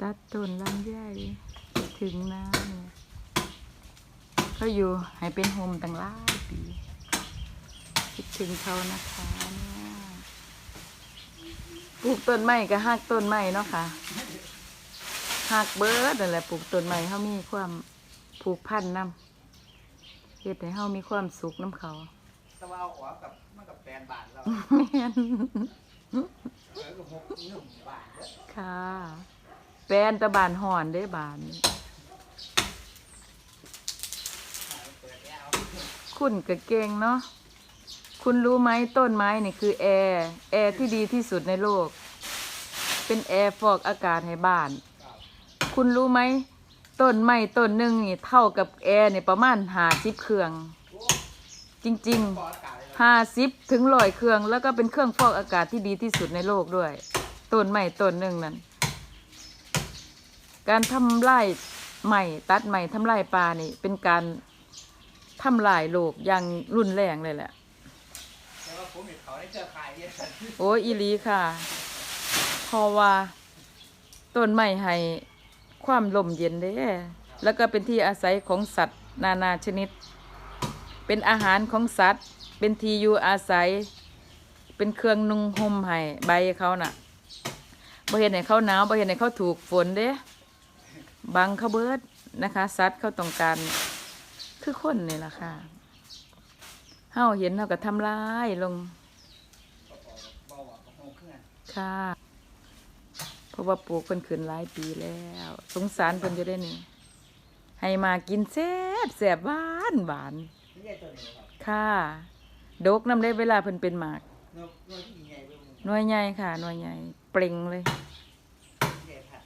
ตัดต้นลำไยถึงน้ำเนี่ยเขาอยู่ให้เป็นโฮมตั้งหลายปี คิดถึงเขานะคะเนี่ยปลูกต้นไม้ก็หักต้นไม้เนาะค่ะหักเบิร์ดนั่นแหละปลูกต้นไม้เขามีความผูกพันนำเฮ็ดให้เขามีความสุขน้ำเขาตะวันเอาออกกับมันกับแฟนบาทเราแม่นเออกับหกหนึ่งบาทเด้อ ค่ะ แฟนตะบานห่อนได้บาน คุณกะเกงเนาะคุณรู้ไหมต้นไม้นี่คือแอร์แอร์ที่ดีที่สุดในโลก เป็นแอร์ฟอกอากาศให้บ้าน คุณรู้ไหมต้นไม้ต้นหนึ่งนี่เท่ากับแอร์เนี่ยประมาณหาสิบเครื่อง จริงๆห้าสิบถึงร้อยเครื่อง แล้วก็เป็นเครื่องฟอกอากาศที่ดีที่สุดในโลกด้วยต้นไม้ต้นหนึ่งนั้น การทำลายใหม่ตัดใหม่ทำลายป่านี่ เป็นการทำลายโลกอย่างรุนแรงเลยแหละแต่ว่าผมเห็นเขาได้เจอขายเนี่ยโอ้ยอีลีค่ะ เพราะว่าต้นไม้ให้ความลมเย็นเด้แล้วก็เป็นที่อาศัยของสัตว์ นานาชนิด เป็นอาหารของสัตว์ เป็นที่อยู่อาศัย เป็นเครื่องนุ่งห่มให้ใบเขาน่ะบ่เห็นให้เขาหนาวบ่เห็นให้เขาถูกฝนเด้ บังเขาเบิดนะคะสัตว์เขาต้องการคือคนนี่ล่ะค่ะเฮาเห็นเฮาก็ทำลายลงเบาหวานกับหกเครื่องค่ะเพราะว่าปลูกเพิ่นขึ้นหลายปีแล้ว สงสารเพิ่นจะได้นี่ให้มากินแซ่บแซ่บหวานหวานนี่ใหญ่ตัวนี้ครับค่ะดกน้ำได้เวลาเพิ่นเป็นหมากนวดนวดที่ใหญ่เบิ่งหน่วยใหญ่ค่ะหน่วยใหญ่เปล่งเลย ใหญ่ผัด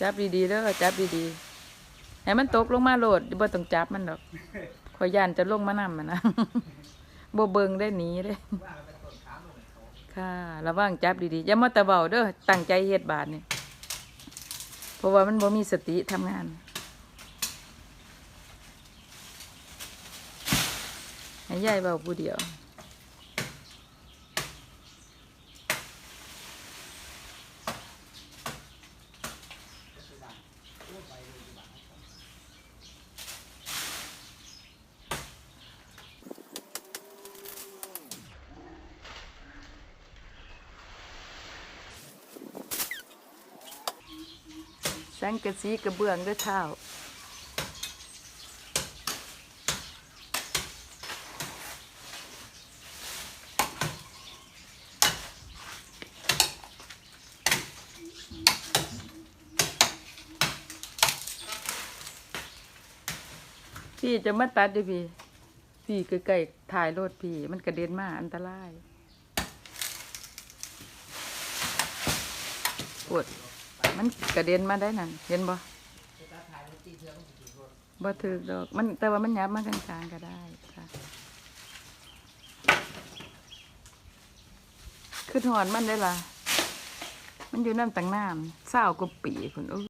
จับดีๆเด้อจับดีๆให้มันตกลงมาโลดบ่ต้องจับมันดอกขอยย่านจะลงมานำมันนะบ่เบิงได้หนีเด้ว่ามันเป็นต้นขาลงเขาค่ะระวังจับดีๆอย่ามาแตะเบาเด้อตั้งใจเฮ็ดบาทนี่เพราะว่ามันบ่มีสติทำงานให้ยายเบาผู้เดียว สังกะสีกระเบื้องด้วยเท้าพี่จะมาตัดดิพี่ พี่ใกล้ๆถ่ายรถพี่ มันกระเด็นมาอันตรายปวด มันกระเด็นมาได้นั่นเห็นบ่บ่ถือดอกมันแต่ว่ามันยับมากลางๆก็ได้ค่ะคือถอนมันได้ล่ะ มันอยู่น้ำตังน้ำเศร้ากว่าปีคุณ